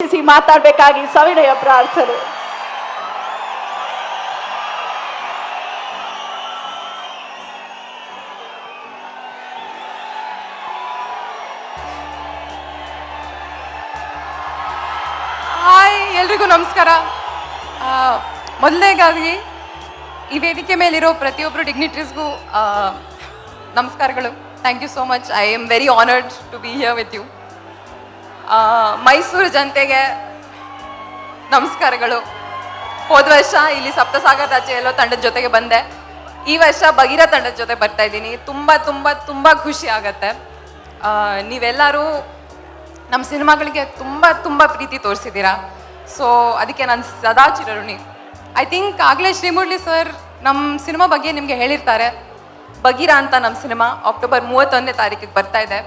C ಮಾತಾಡಬೇಕಾಗಿ ಸವಿನಯ ಪ್ರಾರ್ಥನೆ. Hi, ಎಲ್ರಿಗೂ ನಮಸ್ಕಾರ. ಮೊದಲನೇಗಾಗಿ ಈ ವೇದಿಕೆ ಮೇಲಿರೋ ಪ್ರತಿಯೊಬ್ಬರು ಡಿಗ್ನಿಟ್ರೀಸ್ಗೂ ನಮಸ್ಕಾರಗಳು. Thank you so much I am very honoured to be here with you Mysuru ಜನತೆಗೆ ನಮಸ್ಕಾರಗಳು. ಹೋದ ವರ್ಷ ಇಲ್ಲಿ ಸಪ್ತಸಾಗರಾಚೆ ಎಲ್ಲೋ ತಂಡದ ಜೊತೆಗೆ ಬಂದೆ. ಈ ವರ್ಷ ಬಗಿರ ತಂಡದ ಜೊತೆ ಬರ್ತಾ ಇದ್ದೀನಿ. ತುಂಬ ತುಂಬ ತುಂಬ ಖುಷಿ ಆಗತ್ತೆ. ನೀವೆಲ್ಲರೂ ನಮ್ಮ ಸಿನಿಮಾಗಳಿಗೆ ತುಂಬ ತುಂಬ ಪ್ರೀತಿ ತೋರಿಸಿದ್ದೀರಾ. ಸೊ ಅದಕ್ಕೆ ನಾನು ಸದಾ ಚಿರಋಣಿ. ಐ ಥಿಂಕ್ ಆಗಲೇ ಶ್ರೀಮುರಳಿ ಸರ್ ನಮ್ಮ ಸಿನಿಮಾ ಬಗ್ಗೆ ನಿಮಗೆ ಹೇಳಿರ್ತಾರೆ. ಬಗೀರ ಅಂತ ನಮ್ಮ ಸಿನಿಮಾ ಅಕ್ಟೋಬರ್ ಮೂವತ್ತೊಂದನೇ ತಾರೀಕಿಗೆ ಬರ್ತಾ ಇದೆ.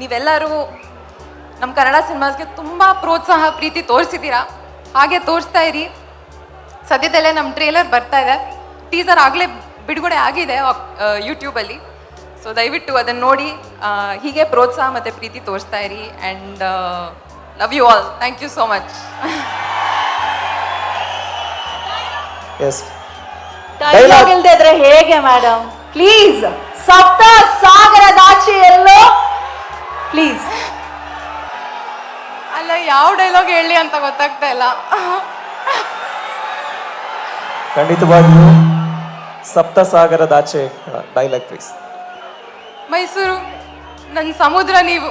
ನೀವೆಲ್ಲರೂ ನಮ್ಮ ಕನ್ನಡ ಸಿನಿಮಾಸ್ಗೆ ತುಂಬ ಪ್ರೋತ್ಸಾಹ ಪ್ರೀತಿ ತೋರಿಸಿದ್ದೀರಾ? ಹಾಗೆ ತೋರಿಸ್ತಾ ಇರಿ. ಸದ್ಯದಲ್ಲೇ ನಮ್ಮ ಟ್ರೇಲರ್ ಬರ್ತಾ ಇದೆ. ಟೀಸರ್ ಆಗಲೇ ಬಿಡುಗಡೆ ಆಗಿದೆ ಯೂಟ್ಯೂಬಲ್ಲಿ ಸೊ ದಯವಿಟ್ಟು ಅದನ್ನು ನೋಡಿ ಹೀಗೆ ಪ್ರೋತ್ಸಾಹ ಮತ್ತು ಪ್ರೀತಿ ತೋರಿಸ್ತಾ ಇರಿ. And love you all thank you so much yes dialogue ಇಲ್ದೇ ಇದ್ರೆ ಹೇಗೆ ಮೇಡಮ್ ಪ್ಲೀಸ್ ಸಪ್ತ ಸಾಗರದಾಚೆ ಎಲ್ಲೋ. ಪ್ಲೀಸ್ ಯಾವ ಡೈಲಾಗ್ ಹೇಳಿ ಅಂತ ಗೊತ್ತಾಗ್ತಾ ಇಲ್ಲ. ಖಂಡಿತವಾಗಿಯೂ ಸಪ್ತಸಾಗರದಾಚೆ ಡೈಲಾಗ್ ಪ್ಲೀಸ್ ಮೈಸೂರು ನನ್ನ ಸಮುದ್ರ ನೀವು.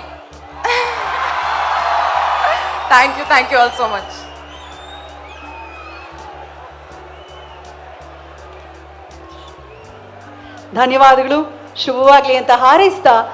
Thank you thank you all so much ಧನ್ಯವಾದಗಳು. ಶುಭವಾಗ್ಲಿ ಅಂತ ಹಾರೈಸ್ತಾ